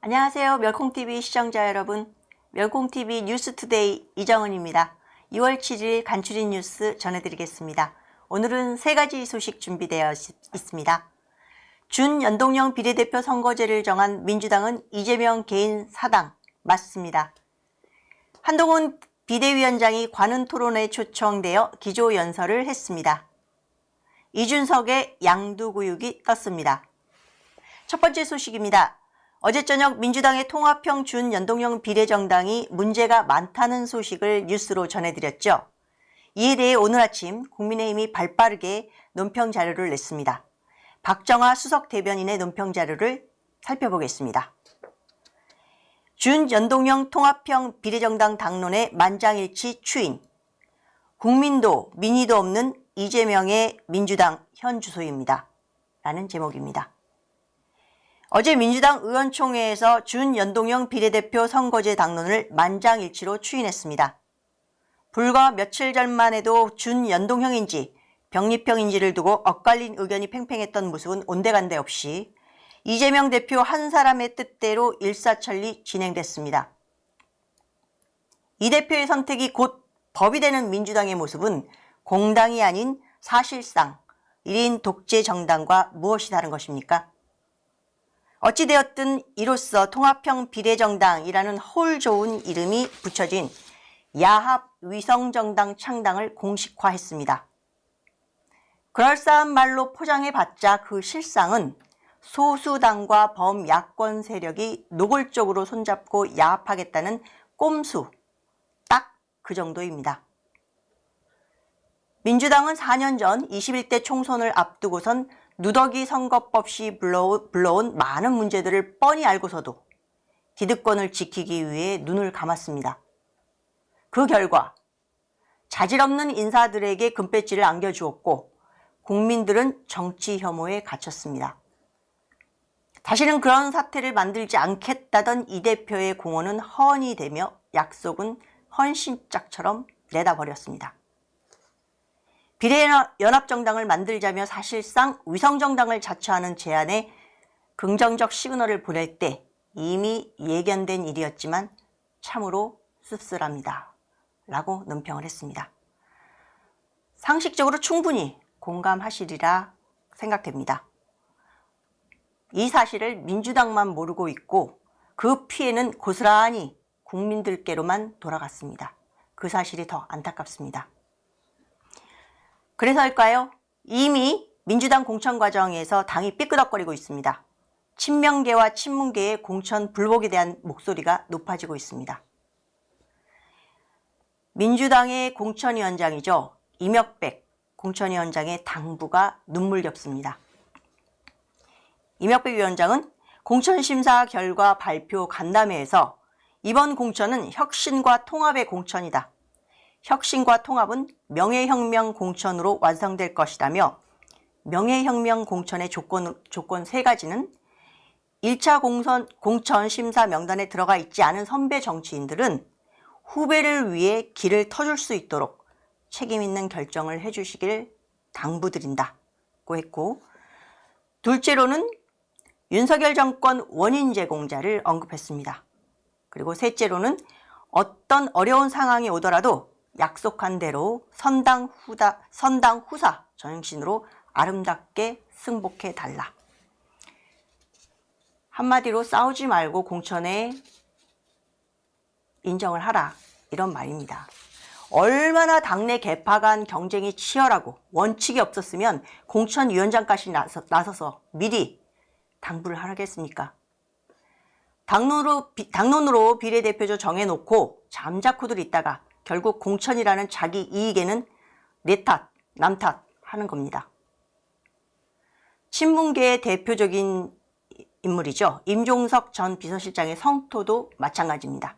안녕하세요. 멸콩TV 시청자 여러분. 멸콩TV 뉴스투데이 이정은입니다. 2월 7일 간추린 뉴스 전해드리겠습니다. 오늘은 세 가지 소식 준비되어 있- 있습니다. 준연동형 비례대표 선거제를 정한 민주당은 이재명 개인 사당 맞습니다. 한동훈 비대위원장이 관훈 토론에 초청되어 기조 연설을 했습니다. 이준석의 양두구육이 떴습니다. 첫 번째 소식입니다. 어제 저녁 민주당의 통합형 준연동형 비례정당이 문제가 많다는 소식을 뉴스로 전해드렸죠. 이에 대해 오늘 아침 국민의힘이 발빠르게 논평 자료를 냈습니다. 박정화 수석 대변인의 논평 자료를 살펴보겠습니다. 준연동형 통합형 비례정당 당론의 만장일치 추인. 국민도 민의도 없는 이재명의 민주당 현 주소입니다. 라는 제목입니다. 어제 민주당 의원총회에서 준연동형 비례대표 선거제 당론을 만장일치로 추인했습니다. 불과 며칠 전만 해도 준연동형인지 병립형인지를 두고 엇갈린 의견이 팽팽했던 모습은 온데간데 없이 이재명 대표 한 사람의 뜻대로 일사천리 진행됐습니다. 이 대표의 선택이 곧 법이 되는 민주당의 모습은 공당이 아닌 사실상 1인 독재 정당과 무엇이 다른 것입니까? 어찌되었든 이로써 통합형 비례정당이라는 홀 좋은 이름이 붙여진 야합 위성정당 창당을 공식화했습니다. 그럴싸한 말로 포장해봤자 그 실상은 소수당과 범야권 세력이 노골적으로 손잡고 야합하겠다는 꼼수, 딱 그 정도입니다. 민주당은 4년 전 21대 총선을 앞두고선 누더기 선거법 시 불러오- 불러온 많은 문제들을 뻔히 알고서도 기득권을 지키기 위해 눈을 감았습니다. 그 결과 자질없는 인사들에게 금배지를 안겨주었고 국민들은 정치 혐오에 갇혔습니다. 다시는 그런 사태를 만들지 않겠다던 이 대표의 공언은 허언이 되며 약속은 헌신짝처럼 내다버렸습니다. 비례연합정당을 만들자며 사실상 위성정당을 자처하는 제안에 긍정적 시그널을 보낼 때 이미 예견된 일이었지만 참으로 씁쓸합니다. 라고 논평을 했습니다. 상식적으로 충분히 공감하시리라 생각됩니다. 이 사실을 민주당만 모르고 있고 그 피해는 고스란히 국민들께로만 돌아갔습니다. 그 사실이 더 안타깝습니다. 그래서일까요? 이미 민주당 공천 과정에서 당이 삐끄덕거리고 있습니다. 친명계와 친문계의 공천 불복에 대한 목소리가 높아지고 있습니다. 민주당의 공천위원장이죠. 이명백 공천위원장의 당부가 눈물겹습니다. 이명백 위원장은 공천심사 결과 발표 간담회에서 이번 공천은 혁신과 통합의 공천이다. 혁신과 통합은 명예혁명 공천으로 완성될 것이라며 명예혁명 공천의 조건, 조건 세 가지는 1차 공선, 공천 심사 명단에 들어가 있지 않은 선배 정치인들은 후배를 위해 길을 터줄 수 있도록 책임 있는 결정을 해주시길 당부드린다고 했고 둘째로는 윤석열 정권 원인 제공자를 언급했습니다. 그리고 셋째로는 어떤 어려운 상황이 오더라도 약속한 대로 선당 후다 선당 후사 정신으로 아름답게 승복해 달라. 한마디로 싸우지 말고 공천에 인정을 하라. 이런 말입니다. 얼마나 당내 개파 간 경쟁이 치열하고 원칙이 없었으면 공천위원장까지 나서, 나서서 미리 당부를 하겠습니까? 당론으로, 비- 당론으로 비례대표조 정해놓고 잠자코들 있다가 결국 공천이라는 자기 이익에는 내 탓, 남 탓 하는 겁니다. 친문계의 대표적인 인물이죠. 임종석 전 비서실장의 성토도 마찬가지입니다.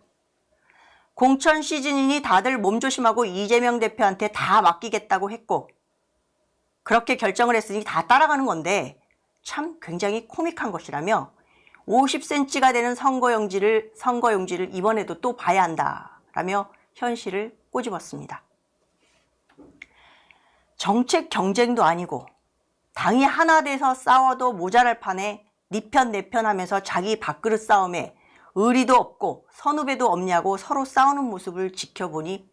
공천 시즌이니 다들 몸조심하고 이재명 대표한테 다 맡기겠다고 했고 그렇게 결정을 했으니 다 따라가는 건데 참 굉장히 코믹한 것이라며 50cm가 되는 선거용지를 선거용지를 이번에도 또 봐야 한다라며 현실을 꼬집었습니다. 정책 경쟁도 아니고 당이 하나 돼서 싸워도 모자랄 판에 니편 내편 하면서 자기 밥그릇 싸움에 의리도 없고 선후배도 없냐고 서로 싸우는 모습을 지켜보니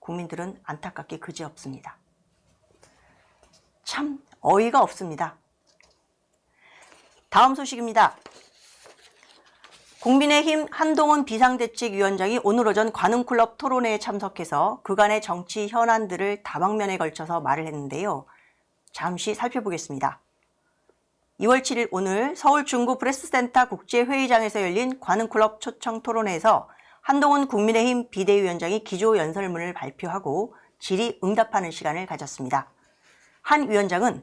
국민들은 안타깝게 그지없습니다. 참 어이가 없습니다. 다음 소식입니다. 국민의힘 한동훈 비상대책위원장이 오늘 오전 관훈클럽 토론회에 참석해서 그간의 정치 현안들을 다방면에 걸쳐서 말을 했는데요. 잠시 살펴보겠습니다. 2월 7일 오늘 서울 중구 프레스센터 국제회의장에서 열린 관훈클럽 초청 토론회에서 한동훈 국민의힘 비대위원장이 기조 연설문을 발표하고 질의 응답하는 시간을 가졌습니다. 한 위원장은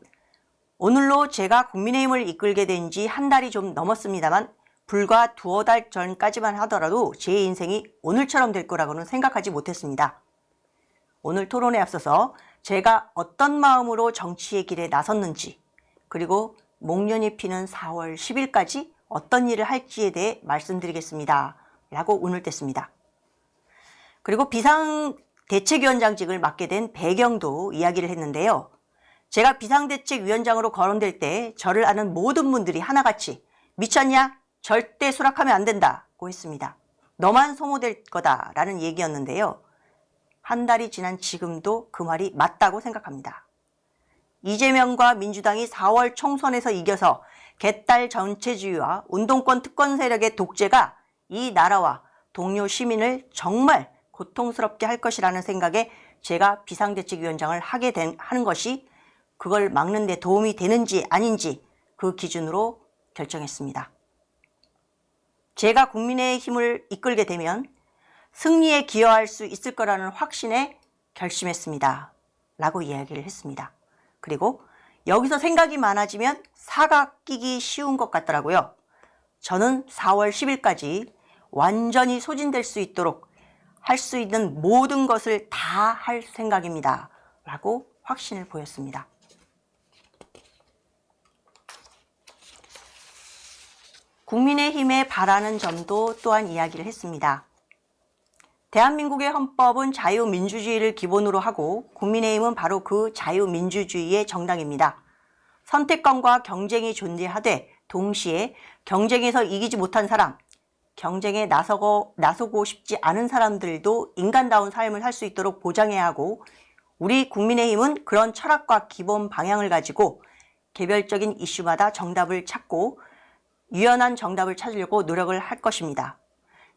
오늘로 제가 국민의힘을 이끌게 된 지 한 달이 좀 넘었습니다만 불과 두어 달 전까지만 하더라도 제 인생이 오늘처럼 될 거라고는 생각하지 못했습니다. 오늘 토론에 앞서서 제가 어떤 마음으로 정치의 길에 나섰는지 그리고 목련이 피는 4월 10일까지 어떤 일을 할지에 대해 말씀드리겠습니다. 라고 운을 뗐습니다. 그리고 비상 대책위원장직을 맡게 된 배경도 이야기를 했는데요. 제가 비상대책위원장으로 거론될 때 저를 아는 모든 분들이 하나같이 미쳤냐? 절대 수락하면 안 된다고 했습니다. 너만 소모될 거다라는 얘기였는데요. 한 달이 지난 지금도 그 말이 맞다고 생각합니다. 이재명과 민주당이 4월 총선에서 이겨서 개딸 전체주의와 운동권 특권 세력의 독재가 이 나라와 동료 시민을 정말 고통스럽게 할 것이라는 생각에 제가 비상대책위원장을 하게 된, 하는 것이 그걸 막는 데 도움이 되는지 아닌지 그 기준으로 결정했습니다. 제가 국민의 힘을 이끌게 되면 승리에 기여할 수 있을 거라는 확신에 결심했습니다. 라고 이야기를 했습니다. 그리고 여기서 생각이 많아지면 사가 끼기 쉬운 것 같더라고요. 저는 4월 10일까지 완전히 소진될 수 있도록 할 수 있는 모든 것을 다 할 생각입니다. 라고 확신을 보였습니다. 국민의힘에 바라는 점도 또한 이야기를 했습니다. 대한민국의 헌법은 자유민주주의를 기본으로 하고 국민의힘은 바로 그 자유민주주의의 정당입니다. 선택권과 경쟁이 존재하되 동시에 경쟁에서 이기지 못한 사람, 경쟁에 나서고, 나서고 싶지 않은 사람들도 인간다운 삶을 살 수 있도록 보장해야 하고 우리 국민의힘은 그런 철학과 기본 방향을 가지고 개별적인 이슈마다 정답을 찾고 유연한 정답을 찾으려고 노력을 할 것입니다.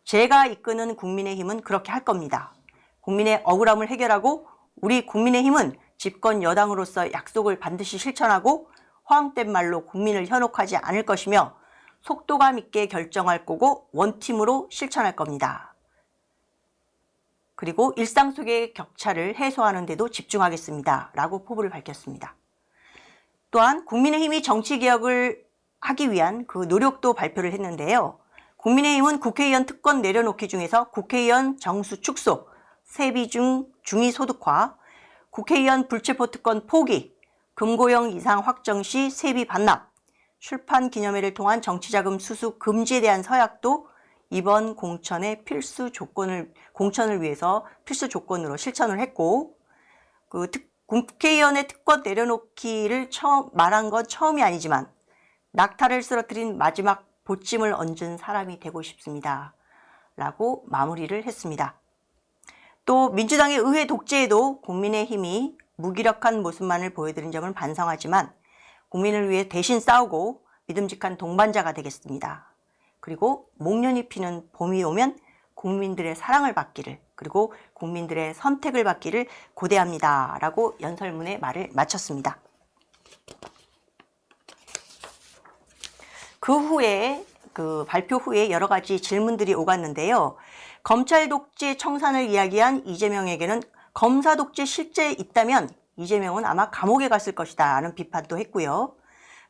제가 이끄는 국민의힘은 그렇게 할 겁니다. 국민의 억울함을 해결하고 우리 국민의힘은 집권 여당으로서 약속을 반드시 실천하고 허황된 말로 국민을 현혹하지 않을 것이며 속도감 있게 결정할 거고 원팀으로 실천할 겁니다. 그리고 일상 속의 격차를 해소하는 데도 집중하겠습니다. 라고 포부를 밝혔습니다. 또한 국민의힘이 정치개혁을 하기 위한 그 노력도 발표를 했는데요. 국민의힘은 국회의원 특권 내려놓기 중에서 국회의원 정수 축소, 세비 중 중위 소득화, 국회의원 불체포 특권 포기, 금고형 이상 확정 시 세비 반납, 출판 기념회를 통한 정치자금 수수 금지에 대한 서약도 이번 공천의 필수 조건을 공천을 위해서 필수 조건으로 실천을 했고 그 특, 국회의원의 특권 내려놓기를 처음 말한 건 처음이 아니지만 낙타를 쓰러뜨린 마지막 보찜을 얹은 사람이 되고 싶습니다. 라고 마무리를 했습니다. 또 민주당의 의회 독재에도 국민의힘이 무기력한 모습만을 보여드린 점을 반성하지만 국민을 위해 대신 싸우고 믿음직한 동반자가 되겠습니다. 그리고 목련이 피는 봄이 오면 국민들의 사랑을 받기를 그리고 국민들의 선택을 받기를 고대합니다. 라고 연설문의 말을 마쳤습니다. 그 후에 그 발표 후에 여러 가지 질문들이 오갔는데요. 검찰 독재 청산을 이야기한 이재명에게는 검사 독재 실제 있다면 이재명은 아마 감옥에 갔을 것이다 라는 비판도 했고요.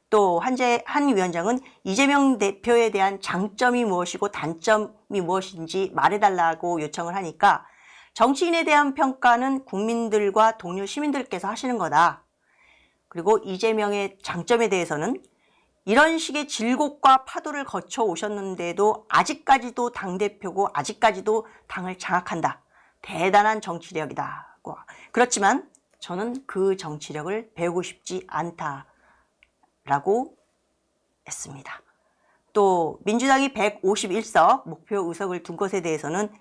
또 한재 한 위원장은 이재명 대표에 대한 장점이 무엇이고 단점이 무엇인지 말해달라고 요청을 하니까 정치인에 대한 평가는 국민들과 동료 시민들께서 하시는 거다. 그리고 이재명의 장점에 대해서는 이런 식의 질곡과 파도를 거쳐 오셨는데도 아직까지도 당대표고 아직까지도 당을 장악한다. 대단한 정치력이다. 그렇지만 저는 그 정치력을 배우고 싶지 않다. 라고 했습니다. 또 민주당이 151석 목표 의석을 둔 것에 대해서는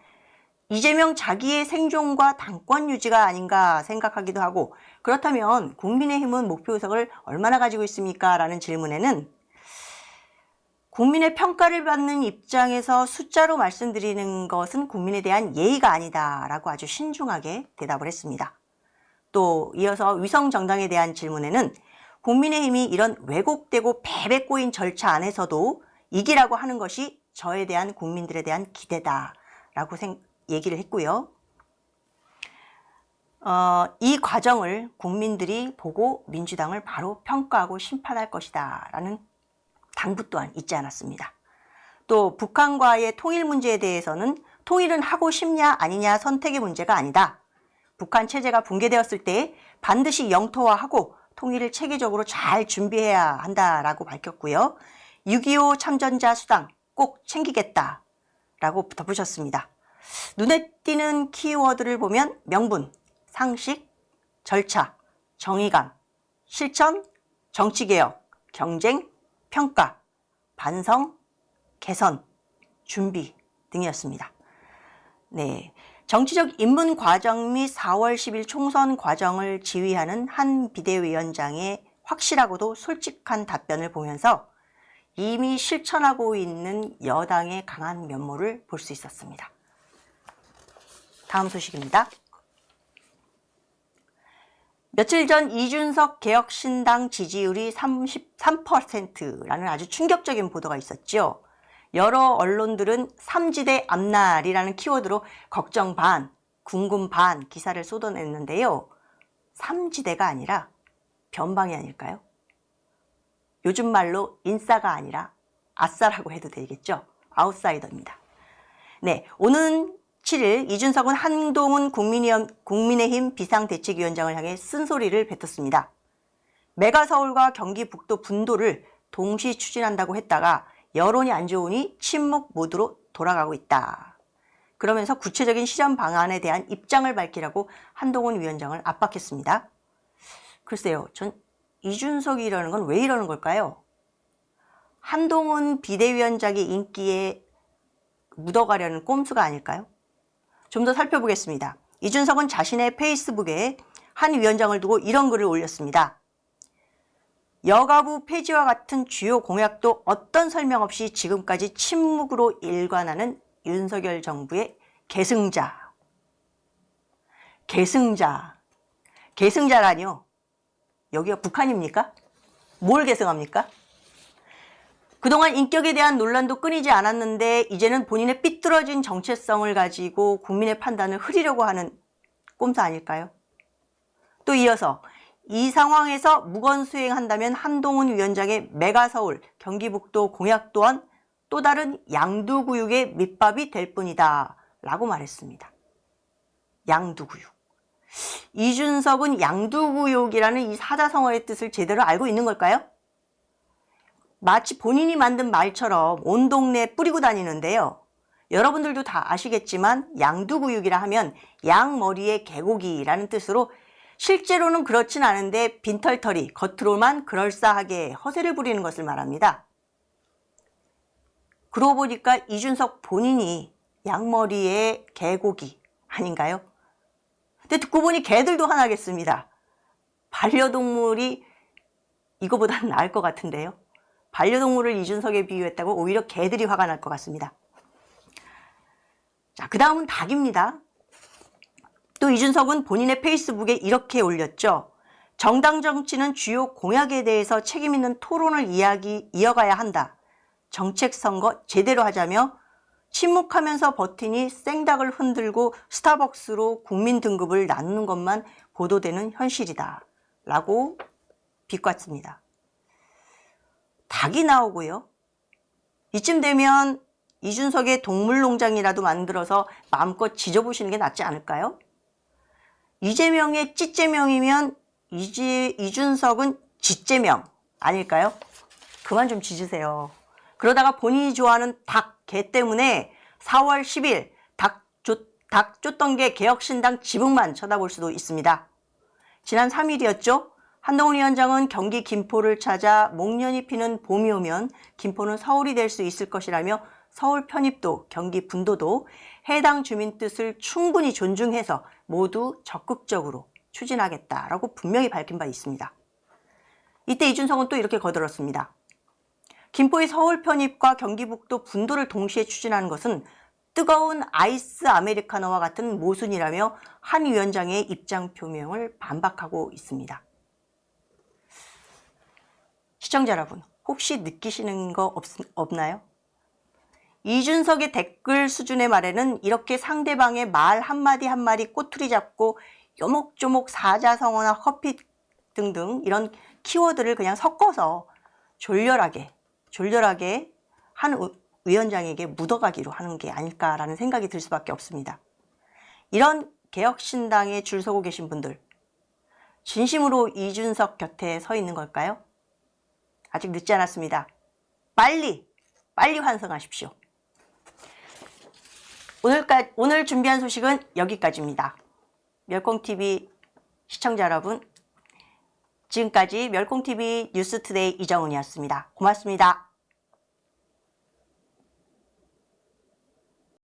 이재명 자기의 생존과 당권 유지가 아닌가 생각하기도 하고 그렇다면 국민의힘은 목표 의석을 얼마나 가지고 있습니까? 라는 질문에는 국민의 평가를 받는 입장에서 숫자로 말씀드리는 것은 국민에 대한 예의가 아니다 라고 아주 신중하게 대답을 했습니다. 또 이어서 위성 정당에 대한 질문에는 국민의힘이 이런 왜곡되고 배배 꼬인 절차 안에서도 이기라고 하는 것이 저에 대한 국민들에 대한 기대다 라고 생, 얘기를 했고요. 어, 이 과정을 국민들이 보고 민주당을 바로 평가하고 심판할 것이다 라는 당부 또한 잊지 않았습니다. 또 북한과의 통일 문제에 대해서는 통일은 하고 싶냐 아니냐 선택의 문제가 아니다. 북한 체제가 붕괴되었을 때 반드시 영토화하고 통일을 체계적으로 잘 준비해야 한다라고 밝혔고요. 6.25 참전자 수당 꼭 챙기겠다라고 덧붙였습니다. 눈에 띄는 키워드를 보면 명분, 상식, 절차, 정의감, 실천, 정치개혁, 경쟁, 평가, 반성, 개선, 준비 등이었습니다. 네. 정치적 입문 과정 및 4월 10일 총선 과정을 지휘하는 한 비대위원장의 확실하고도 솔직한 답변을 보면서 이미 실천하고 있는 여당의 강한 면모를 볼 수 있었습니다. 다음 소식입니다. 며칠 전 이준석 개혁신당 지지율이 33%라는 아주 충격적인 보도가 있었죠. 여러 언론들은 삼지대 앞날이라는 키워드로 걱정 반, 궁금 반 기사를 쏟아냈는데요. 삼지대가 아니라 변방이 아닐까요? 요즘 말로 인싸가 아니라 아싸라고 해도 되겠죠. 아웃사이더입니다. 네, 오는 7일 이준석은 한동훈 국민의힘 비상대책위원장을 향해 쓴소리를 뱉었습니다. 메가서울과 경기북도 분도를 동시 추진한다고 했다가 여론이 안 좋으니 침묵 모드로 돌아가고 있다. 그러면서 구체적인 실현 방안에 대한 입장을 밝히라고 한동훈 위원장을 압박했습니다. 글쎄요, 전 이준석이 라는 건 왜 이러는 걸까요? 한동훈 비대위원장의 인기에 묻어가려는 꼼수가 아닐까요? 좀 더 살펴보겠습니다. 이준석은 자신의 페이스북에 한 위원장을 두고 이런 글을 올렸습니다. 여가부 폐지와 같은 주요 공약도 어떤 설명 없이 지금까지 침묵으로 일관하는 윤석열 정부의 계승자. 계승자. 계승자라니요. 여기가 북한입니까? 뭘 계승합니까? 그동안 인격에 대한 논란도 끊이지 않았는데 이제는 본인의 삐뚤어진 정체성을 가지고 국민의 판단을 흐리려고 하는 꼼수 아닐까요? 또 이어서 이 상황에서 무건 수행한다면 한동훈 위원장의 메가서울 경기북도 공약 또한 또 다른 양두구육의 밑밥이 될 뿐이다 라고 말했습니다. 양두구육. 이준석은 양두구육이라는 이 사자성어의 뜻을 제대로 알고 있는 걸까요? 마치 본인이 만든 말처럼 온 동네에 뿌리고 다니는데요. 여러분들도 다 아시겠지만 양두구육이라 하면 양머리의 개고기라는 뜻으로 실제로는 그렇진 않은데 빈털털이 겉으로만 그럴싸하게 허세를 부리는 것을 말합니다. 그러고 보니까 이준석 본인이 양머리의 개고기 아닌가요? 근데 듣고 보니 개들도 화나겠습니다. 반려동물이 이거보다는 나을 것 같은데요. 반려동물을 이준석에 비유했다고 오히려 개들이 화가 날 것 같습니다. 자, 그 다음은 닭입니다. 또 이준석은 본인의 페이스북에 이렇게 올렸죠. 정당 정치는 주요 공약에 대해서 책임 있는 토론을 이야기, 이어가야 한다. 정책 선거 제대로 하자며 침묵하면서 버티니 생닭을 흔들고 스타벅스로 국민 등급을 나누는 것만 보도되는 현실이다. 라고 비꼬았습니다. 닭이 나오고요. 이쯤 되면 이준석의 동물농장이라도 만들어서 마음껏 지져보시는 게 낫지 않을까요? 이재명의 찌재명이면 이지, 이준석은 지재명 아닐까요? 그만 좀 지지세요. 그러다가 본인이 좋아하는 닭, 개 때문에 4월 10일 닭, 쫓, 닭 쫓던 게 개혁신당 지붕만 쳐다볼 수도 있습니다. 지난 3일이었죠? 한동훈 위원장은 경기 김포를 찾아 목련이 피는 봄이 오면 김포는 서울이 될 수 있을 것이라며 서울 편입도, 경기 분도도 해당 주민 뜻을 충분히 존중해서 모두 적극적으로 추진하겠다라고 분명히 밝힌 바 있습니다. 이때 이준석은 또 이렇게 거들었습니다. 김포의 서울 편입과 경기북도 분도를 동시에 추진하는 것은 뜨거운 아이스 아메리카노와 같은 모순이라며 한 위원장의 입장 표명을 반박하고 있습니다. 시청자 여러분, 혹시 느끼시는 거 없, 없나요? 이준석의 댓글 수준의 말에는 이렇게 상대방의 말 한마디 한마디 꼬투리 잡고 요목조목 사자성어나 커피 등등 이런 키워드를 그냥 섞어서 졸렬하게, 졸렬하게 한 의- 위원장에게 묻어가기로 하는 게 아닐까라는 생각이 들 수밖에 없습니다. 이런 개혁신당에 줄 서고 계신 분들, 진심으로 이준석 곁에 서 있는 걸까요? 아직 늦지 않았습니다. 빨리, 빨리 환성하십시오. 오늘까, 오늘 준비한 소식은 여기까지입니다. 멸콩TV 시청자 여러분, 지금까지 멸콩TV 뉴스투데이 이정훈이었습니다. 고맙습니다.